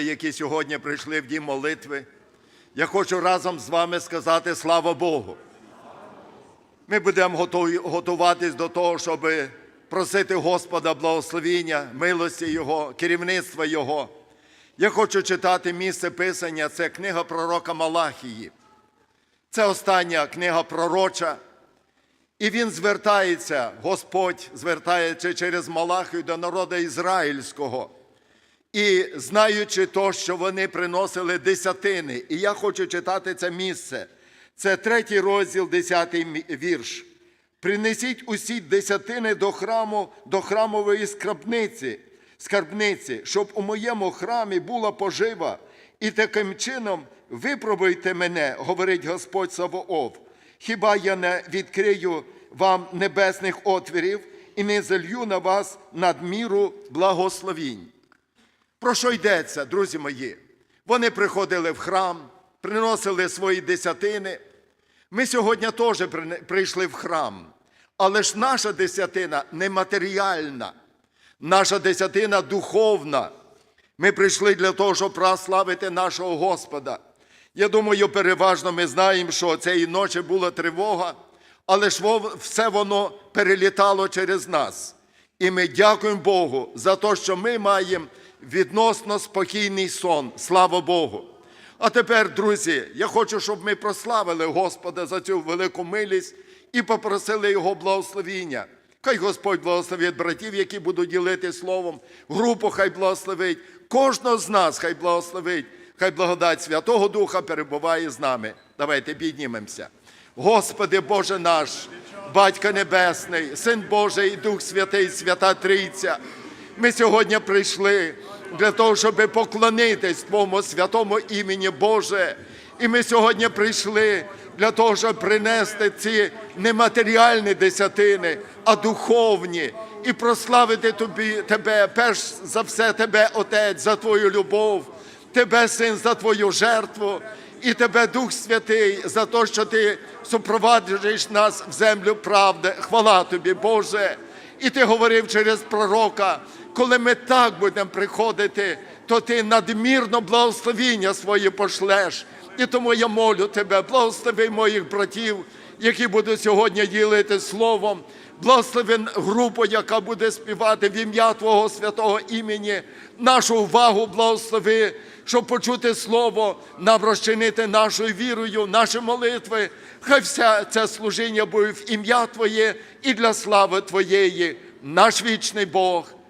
люди, які сьогодні прийшли в дім молитви. Я хочу разом з вами сказати слава Богу. Ми будемо готуватись до того, щоб просити Господа благословіння, милості Його, керівництва Його. Я хочу читати місце Писання, це книга пророка Малахії. Це остання книга пророча. І він звертається, Господь звертається через Малахію до народу ізраїльського. І знаючи то, що вони приносили десятини, і я хочу читати це місце. Це третій розділ, десятий вірш. Принесіть усі десятини до храму, до храмової скарбниці, скарбниці, щоб у моєму храмі була пожива, і таким чином випробуйте мене, говорить Господь Савоов. Хіба я не відкрию вам небесних отвірів і не залью на вас надміру благословінь? Про що йдеться, друзі мої? Вони приходили в храм, приносили свої десятини. Ми сьогодні теж прийшли в храм, але ж наша десятина нематеріальна, наша десятина духовна. Ми прийшли для того, щоб прославити нашого Господа. Я думаю, переважно ми знаємо, що цієї ночі була тривога, але ж все воно перелітало через нас. І ми дякуємо Богу за те, що ми маємо відносно спокійний сон. Слава Богу. А тепер, друзі, я хочу, щоб ми прославили Господа за цю велику милість і попросили Його благословіння. Хай Господь благословить братів, які будуть ділити словом, групу хай благословить, кожного з нас хай благословить, хай благодать Святого Духа перебуває з нами. Давайте піднімемося. Господи Боже наш, Батько Небесний, Син Божий і Дух Святий, Свята Трійця. Ми сьогодні прийшли для того, щоб поклонитись Твоєму святому імені Боже. І ми сьогодні прийшли для того, щоб принести ці нематеріальні десятини, а духовні, і прославити тобі, Тебе, перш за все, Тебе, Отець, за Твою любов, Тебе, Син, за Твою жертву, і Тебе, Дух Святий, за те, що Ти супроваджуєш нас в землю правди. Хвала Тобі, Боже. І ти говорив через пророка, коли ми так будемо приходити, то ти надмірно благословіння своє пошлеш. І тому я молю тебе, благослови моїх братів, які будуть сьогодні ділити словом. Благослови групу, яка буде співати в ім'я Твого святого імені. Нашу увагу благослови, щоб почути слово, нам розчинити нашою вірою, наші молитви. Хай все це служіння буде в ім'я Твоє і для слави Твоєї, наш вічний Бог,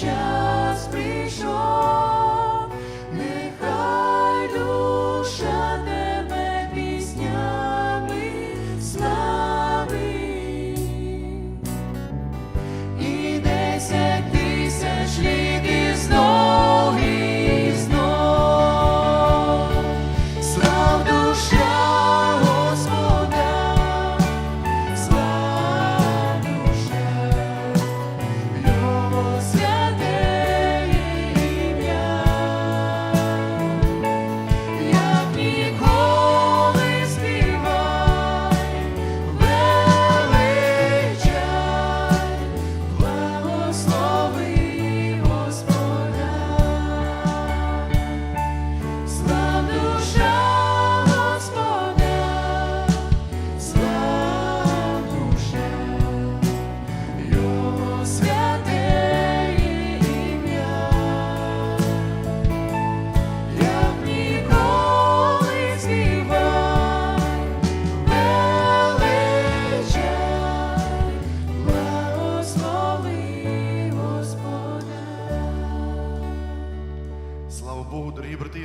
час прийшов.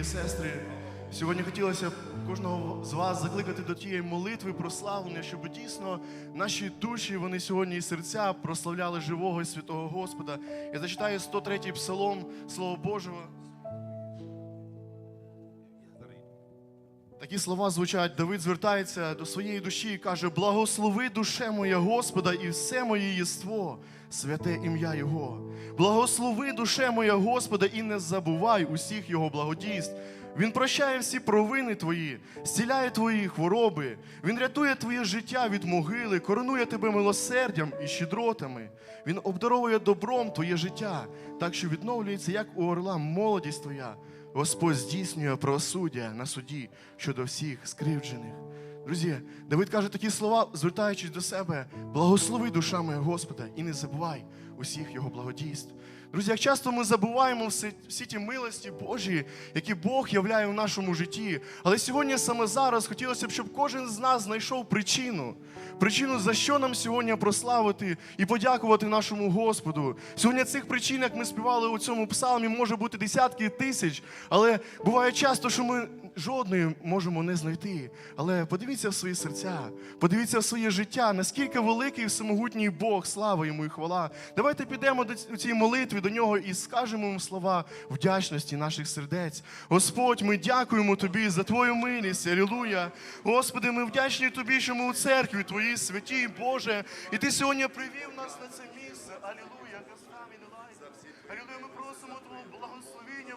І сестри. Сьогодні хотілося б кожного з вас закликати до тієї молитви прославлення, щоб дійсно наші душі, вони сьогодні і серця прославляли живого і святого Господа. Я зачитаю 103-й псалом Слова Божого. Такі слова звучать. Давид звертається до своєї душі і каже: Благослови душе моя Господа і все моє єство, святе ім'я Його. Благослови душе моя Господа і не забувай усіх Його благодійств. Він прощає всі провини твої, зціляє твої хвороби. Він рятує твоє життя від могили, коронує тебе милосердям і щедротами. Він обдаровує добром твоє життя, так що відновлюється, як у орла, молодість твоя. Господь здійснює правосуддя на суді щодо всіх скривджених. Друзі, Давид каже такі слова, звертаючись до себе: благослови душа моя Господа і не забувай усіх його благодійств. Друзі, як часто ми забуваємо всі, всі ті милості Божі, які Бог являє в нашому житті. Але сьогодні саме зараз хотілося б, щоб кожен з нас знайшов причину. Причину, за що нам сьогодні прославити і подякувати нашому Господу. Сьогодні цих причин, як ми співали у цьому псалмі, може бути десятки тисяч, але буває часто, що ми жодної можемо не знайти. Але подивіться в свої серця, подивіться в своє життя, наскільки великий і всемогутній Бог, слава йому і хвала. Давайте підемо до цієї молитви до нього і скажемо йому слова вдячності наших сердець. Господь, ми дякуємо тобі за твою милість. Алілуя. Господи, ми вдячні тобі, що ми у церкві твоїй святій Боже. І ти сьогодні привів нас на це місце. Алілуя. Алілуя, ми просимо Твого благословення.